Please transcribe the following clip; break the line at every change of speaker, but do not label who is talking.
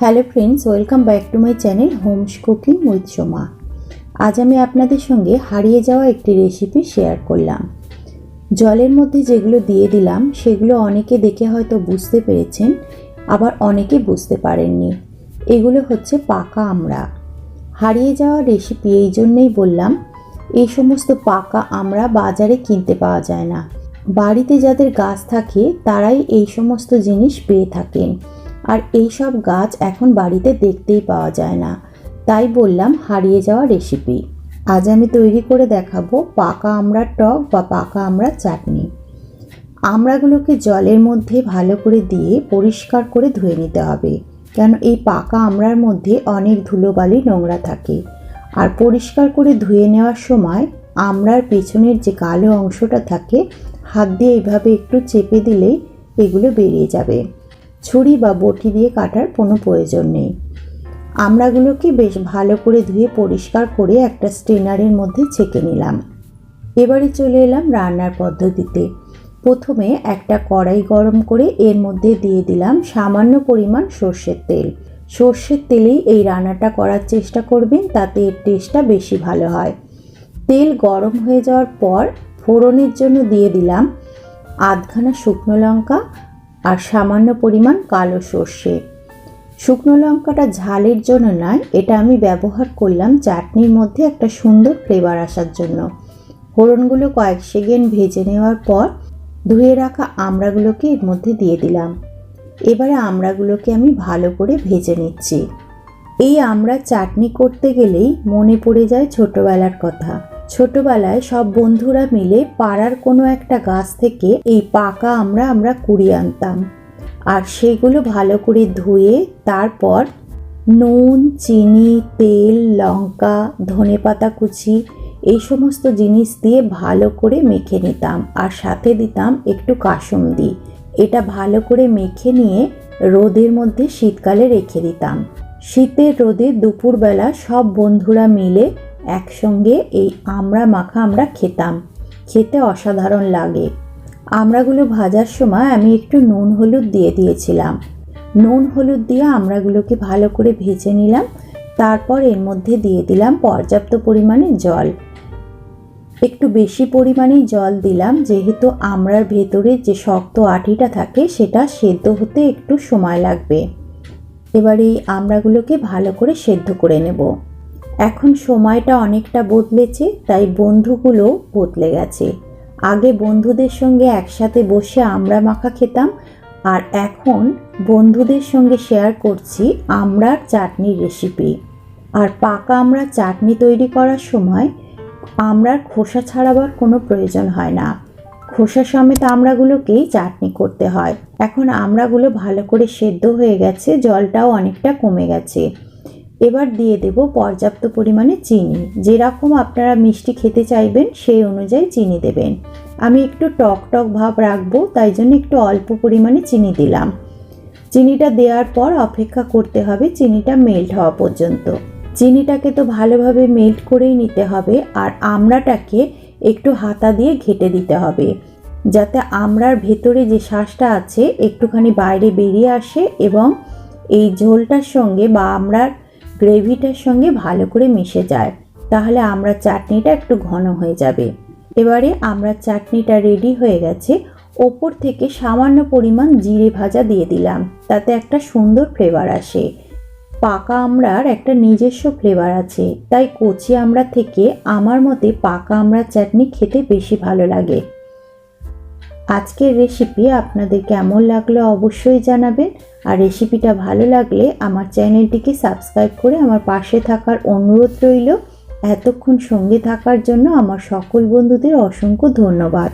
Hello friends, welcome back to my channel homes cooking with Soma. আজ আমি আপনাদের সঙ্গে হারিয়ে যাওয়া একটি রেসিপি শেয়ার করলাম। জলের মধ্যে যেগুলো দিয়ে দিলাম, সেগুলো অনেকে দেখে হয়তো বুঝতে পেরেছেন, আবার অনেকে বুঝতে পারেননি। এগুলো হচ্ছে পাকা আমড়া। হারিয়ে যাওয়া রেসিপি এই জন্যেই বললাম, এই সমস্ত পাকা আমড়া বাজারে কিনতে পাওয়া যায় না। বাড়িতে যাদের গাছ থাকে, তারাই এই সমস্ত জিনিস পেয়ে থাকেন। আর এই সব গাছ এখন বাড়িতে দেখতেই পাওয়া যায় না। তাই বললাম হারিয়ে যাওয়া রেসিপি আজ আমি তৈরি করে দেখাবো পাকা আমড়ার টক বা পাকা আমড়ার চাটনি। আমড়াগুলোকে জলের মধ্যে ভালো করে দিয়ে পরিষ্কার করে ধুয়ে নিতে হবে। কেন এই পাকা আমড়ার মধ্যে অনেক ধুলোবালি নোংরা থাকে। আর পরিষ্কার করে ধুয়ে নেওয়ার সময় আমড়ার পেছনের যে কালো অংশটা থাকে, হাত দিয়ে এইভাবে একটু চেপে দিলেই এগুলো বেরিয়ে যাবে। ছুরি বা বটি দিয়ে কাটার কোনো প্রয়োজন নেই। আমড়াগুলোকে বেশ ভালো করে ধুয়ে পরিষ্কার করে একটা স্ট্রেনারের মধ্যে ছেঁকে নিলাম। এবারে চলে এলাম রান্নার পদ্ধতিতে। প্রথমে একটা কড়াই গরম করে এর মধ্যে দিয়ে দিলাম সামান্য পরিমাণ সর্ষের তেল। সর্ষের তেলেই এই রান্নাটা করার চেষ্টা করবেন, তাতে এর টেস্টটা বেশি ভালো হয়। তেল গরম হয়ে যাওয়ার পর ফোড়নের জন্য দিয়ে দিলাম আধখানা শুকনো লঙ্কা আর সামান্য পরিমাণ কালো সর্ষে। শুকনো লঙ্কাটা ঝালের জন্য নয়, এটা আমি ব্যবহার করলাম চাটনির মধ্যে একটা সুন্দর ফ্লেভার আসার জন্য। ফোড়নগুলো কয়েক সেকেন্ড ভেজে নেওয়ার পর ধুয়ে রাখা আমড়াগুলোকে এর মধ্যে দিয়ে দিলাম। এবারে আমড়াগুলোকে আমি ভালো করে ভেজে নিচ্ছি। এই আমরা চাটনি করতে গেলেই মনে পড়ে যায় ছোটবেলার কথা। ছোটবেলায় সব বন্ধুরা মিলে পাড়ার কোনো একটা গাছ থেকে এই পাকা আমরা আমরা কুড়িয়ে আনতাম। আর সেগুলো ভালো করে ধুয়ে তারপর নুন, চিনি, তেল, লঙ্কা, ধনে পাতা কুচি এই সমস্ত জিনিস দিয়ে ভালো করে মেখে নিতাম। আর সাথে দিতাম একটু কাসুন্দি। এটা ভালো করে মেখে নিয়ে রোদের মধ্যে শীতকালে রেখে দিতাম। শীতের রোদে দুপুরবেলা সব বন্ধুরা মিলে একসঙ্গে এই আমড়া মাখা আমরা খেতাম। খেতে অসাধারণ লাগে। আমড়াগুলো ভাজার সময় আমি একটু নুন হলুদ দিয়ে দিয়েছিলাম। নুন হলুদ দিয়ে আমড়াগুলোকে ভালো করে ভেজে নিলাম। তারপর এর মধ্যে দিয়ে দিলাম পর্যাপ্ত পরিমাণে জল। একটু বেশি পরিমাণেই জল দিলাম, যেহেতু আমড়ার ভেতরে যে শক্ত আটিটা থাকে সেটা সেদ্ধ হতে একটু সময় লাগবে। এবার এই আমড়াগুলোকে ভালো করে সেদ্ধ করে নেব। এখন সময়টা অনেকটা বদলেছে, তাই বন্ধুগুলো বদলে গেছে। আগে বন্ধুদের সঙ্গে একসাথে বসে আমরা মাখা খেতাম, আর এখন বন্ধুদের সঙ্গে শেয়ার করছি আমরার চাটনির রেসিপি আর পাকা আমরা চাটনি তৈরি করার সময় আমরার খোসা ছাড়াবার কোনো প্রয়োজন হয় না। খোসা সমেত আমড়াগুলোকেই চাটনি করতে হয়। এখন আমড়াগুলো ভালো করে সেদ্ধ হয়ে গেছে, জলটাও অনেকটা কমে গেছে। এবার দিয়ে দেব পর্যাপ্ত পরিমাণে চিনি। যেরকম আপনারা মিষ্টি খেতে চাইবেন, সেই অনুযায়ী চিনি দেবেন। আমি একটু টক টক ভাব রাখব, তাই জন্য একটু অল্প পরিমাণে চিনি দিলাম। চিনিটা দেওয়ার পর অপেক্ষা করতে হবে চিনিটা মেল্ট হওয়া পর্যন্ত। চিনিটাকে তো ভালোভাবে মেল্ট করেই নিতে হবে, আর আমড়াটাকে একটু হাতা দিয়ে ঘেটে দিতে হবে। যাতে আমড়ার ভেতরে যে শ্বাসটা আছে, একটুখানি বাইরে বেরিয়ে আসে এবং এই ঝোলটার সঙ্গে বা আমড়ার গ্রেভিটার সঙ্গে ভালো করে মিশে যায়, তাহলে আমরা চাটনিটা একটু ঘন হয়ে যাবে। এবারে আমরা চাটনিটা রেডি হয়ে গেছে, ওপর থেকে সামান্য পরিমাণ জিরে ভাজা দিয়ে দিলাম, তাতে একটা সুন্দর ফ্লেভার আসে। পাকা আমড়ার একটা নিজস্ব ফ্লেভার আছে, তাই কচি আমড়া থেকে আমার মতে পাকা আমড়ার চাটনি খেতে বেশি ভালো লাগে। আজকের রেসিপি আপনাদের কেমন লাগল অবশ্যই জানাবেন। আর রেসিপিটা ভালো লাগলে আমার চ্যানেলটিকে সাবস্ক্রাইব করে আমার পাশে থাকার অনুরোধ রইল। এতক্ষণ সঙ্গে থাকার জন্য আমার সকল বন্ধুদের অসংখ্য ধন্যবাদ।